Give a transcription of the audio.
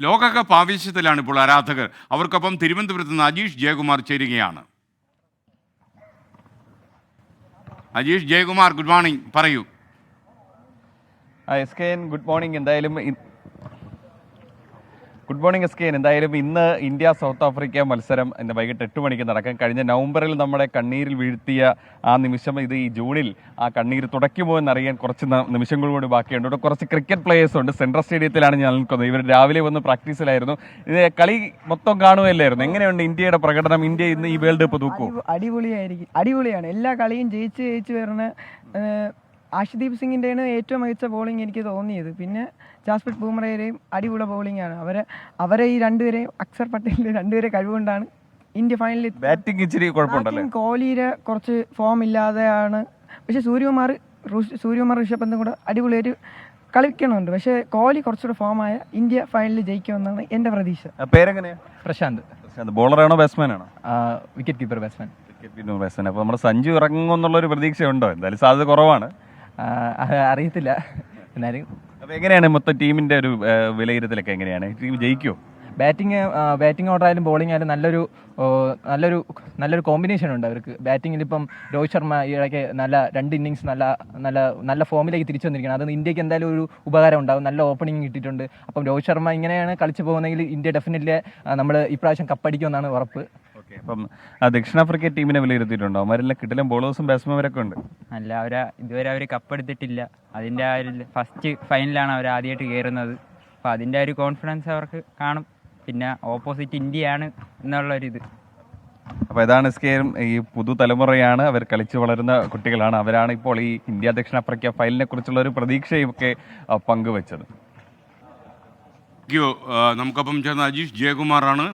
ലോകകപ്പ് ആവേശത്തിലാണ് ഇപ്പോൾ ആരാധകർ. അവർക്കൊപ്പം തിരുവനന്തപുരത്ത് നിന്ന് അജീഷ് ജയകുമാർ ചേരുകയാണ്. Ajeesh Jayakumar good morning. പറയൂ. S K N good morning. എന്തായാലും ഗുഡ് മോർണിംഗ് എസ് കെ എന്തായാലും ഇന്ന് ഇന്ത്യ സൗത്ത് ആഫ്രിക്ക മത്സരം ഇന്ന് വൈകിട്ട് എട്ട് മണിക്ക് നടക്കും കഴിഞ്ഞ നവംബറിൽ നമ്മുടെ കണ്ണീരിൽ വീഴ്ത്തിയ ആ നിമിഷം ഇത് ഈ ജൂണിൽ ആ കണ്ണീർ തുടയ്ക്കുമോ എന്നറിയാൻ കുറച്ച് നിമിഷങ്ങൾ കൂടി ബാക്കിയുണ്ട്. ഇവിടെ കുറച്ച് ക്രിക്കറ്റ് പ്ലേയേഴ്സ് ഉണ്ട്. സെൻട്രൽ സ്റ്റേഡിയത്തിലാണ് ഞാൻ നിൽക്കുന്നത്. ഇവർ രാവിലെ വന്ന് പ്രാക്ടീസിലായിരുന്നു. ഇത് കളി മൊത്തം കാണുകയല്ലായിരുന്നു. എങ്ങനെയുണ്ട് ഇന്ത്യയുടെ പ്രകടനം? ഇന്ത്യ ഇന്ന് ഈ വേൾഡ് കപ്പ് തൂക്കും. അടിപൊളിയായിരിക്കും. അടിപൊളിയാണ്. എല്ലാ കളിയും ജയിച്ച് ജയിച്ച് വരുന്ന ഏഹ്, ആർഷ്ദീപ് സിംഗിന്റെയാണ് ഏറ്റവും മികച്ച ബോളിംഗ് എനിക്ക് തോന്നിയത്. പിന്നെ ജാസ്പ്രീത് ബൂമറയുടെയും അടിപൊളി ബോളിംഗ് ആണ്. അവരെ അവരെ ഈ രണ്ടുപേരെയും അക്സർ പട്ടേലിന്റെ രണ്ടുപേരെ കഴിവുകൊണ്ടാണ് ഇന്ത്യ ഫൈനലിൽ ബാറ്റിംഗ് ഇച്ചിരി കുഴപ്പമുണ്ടല്ലോ? കോഹ്ലിയുടെ കുറച്ച് ഫോം ഇല്ലാതെയാണ്. പക്ഷേ സൂര്യകുമാർ സൂര്യകുമാർ ഋഷഭ് പന്തും കൂടെ അടിപൊളിയായിട്ട് കളിക്കണമുണ്ട് പക്ഷേ കോഹ്ലി കുറച്ചുകൂടെ ഫോമായ ഇന്ത്യ ഫൈനലിൽ ജയിക്കുമെന്നാണ് എന്റെ പ്രതീക്ഷ. പേരെങ്ങനെയാണ് പ്രശാന്ത്. പ്രശാന്ത്. ബോളറാണോ ബാറ്റ്സ്മാനാണോ wicket keeper batsman cricket batsman അപ്പോൾ നമ്മുടെ സഞ്ജു ഇറങ്ങുമെന്നുള്ളൊരു പ്രതീക്ഷയുണ്ടോ? എന്തായാലും സാധ്യത കുറവാണ്. അറിയത്തില്ല. എന്നാലും. അപ്പോൾ എങ്ങനെയാണ് മൊത്തം ടീമിന്റെ ഒരു വിലയിരുത്തലൊക്കെ എങ്ങനെയാണ്? ടീം ജയിക്കുമോ ബാറ്റിംഗ് ബാറ്റിംഗ് ഓർഡർ ആയാലും ബോളിംഗ് ആയാലും നല്ലൊരു ഓ, നല്ലൊരു നല്ലൊരു കോമ്പിനേഷൻ ഉണ്ട് അവർക്ക്. ബാറ്റിംഗിൽ ഇപ്പം രോഹിത് ശർമ്മ ഈയിടയ്ക്ക് ഇടയ്ക്ക് നല്ല രണ്ട് ഇന്നിങ്സ് നല്ല നല്ല നല്ല ഫോമിലേക്ക് തിരിച്ചു വന്നിരിക്കണം അത് ഇന്ത്യയ്ക്ക് എന്തായാലും ഒരു ഉപകാരം ഉണ്ടാവും. നല്ല ഓപ്പണിംഗ് കിട്ടിയിട്ടുണ്ട്. അപ്പം രോഹിത് ശർമ്മ ഇങ്ങനെയാണ് കളിച്ചു പോകുന്നതെങ്കിൽ ഇന്ത്യ ഡെഫിനറ്റ്ലി നമ്മൾ ഇപ്രാവശ്യം കപ്പടിക്കുമെന്നാണ് ഉറപ്പ്. ഓക്കെ. അപ്പം ആ ദക്ഷിണാഫ്രിക്ക ടീമിനെ വിലയിരുത്തിയിട്ടുണ്ടോ? അവരെല്ലാം കിട്ടലും ബോളേഴ്സും ബാറ്റ്സ്മാൻമാരൊക്കെ ഉണ്ട്. അല്ല അവർ ഇതുവരെ അവർ കപ്പെടുത്തിട്ടില്ല അതിന്റെ ആ ഒരു ഫസ്റ്റ് ഫൈനലാണ് അവർ ആദ്യമായിട്ട് കയറുന്നത് അപ്പോൾ അതിന്റെ ഒരു കോൺഫിഡൻസ് അവർക്ക് കാണും. പിന്നെ ഓപ്പോസിറ്റ് ഇന്ത്യയാണ് എന്നുള്ളൊരിത് അപ്പോൾ ഇതാണ് സ്കെയറും ഈ പുതുതലമുറയാണ് അവർ കളിച്ചു വളരുന്ന കുട്ടികളാണ്. അവരാണ് ഇപ്പോൾ ഈ ഇന്ത്യ ദക്ഷിണാഫ്രിക്ക ഫൈനലിനെ കുറിച്ചുള്ള ഒരു പ്രതീക്ഷയൊക്കെ പങ്കുവച്ചത്. നമുക്കപ്പം നമുക്കൊപ്പം ചേർന്ന അജീഷ് ജയകുമാറാണ്.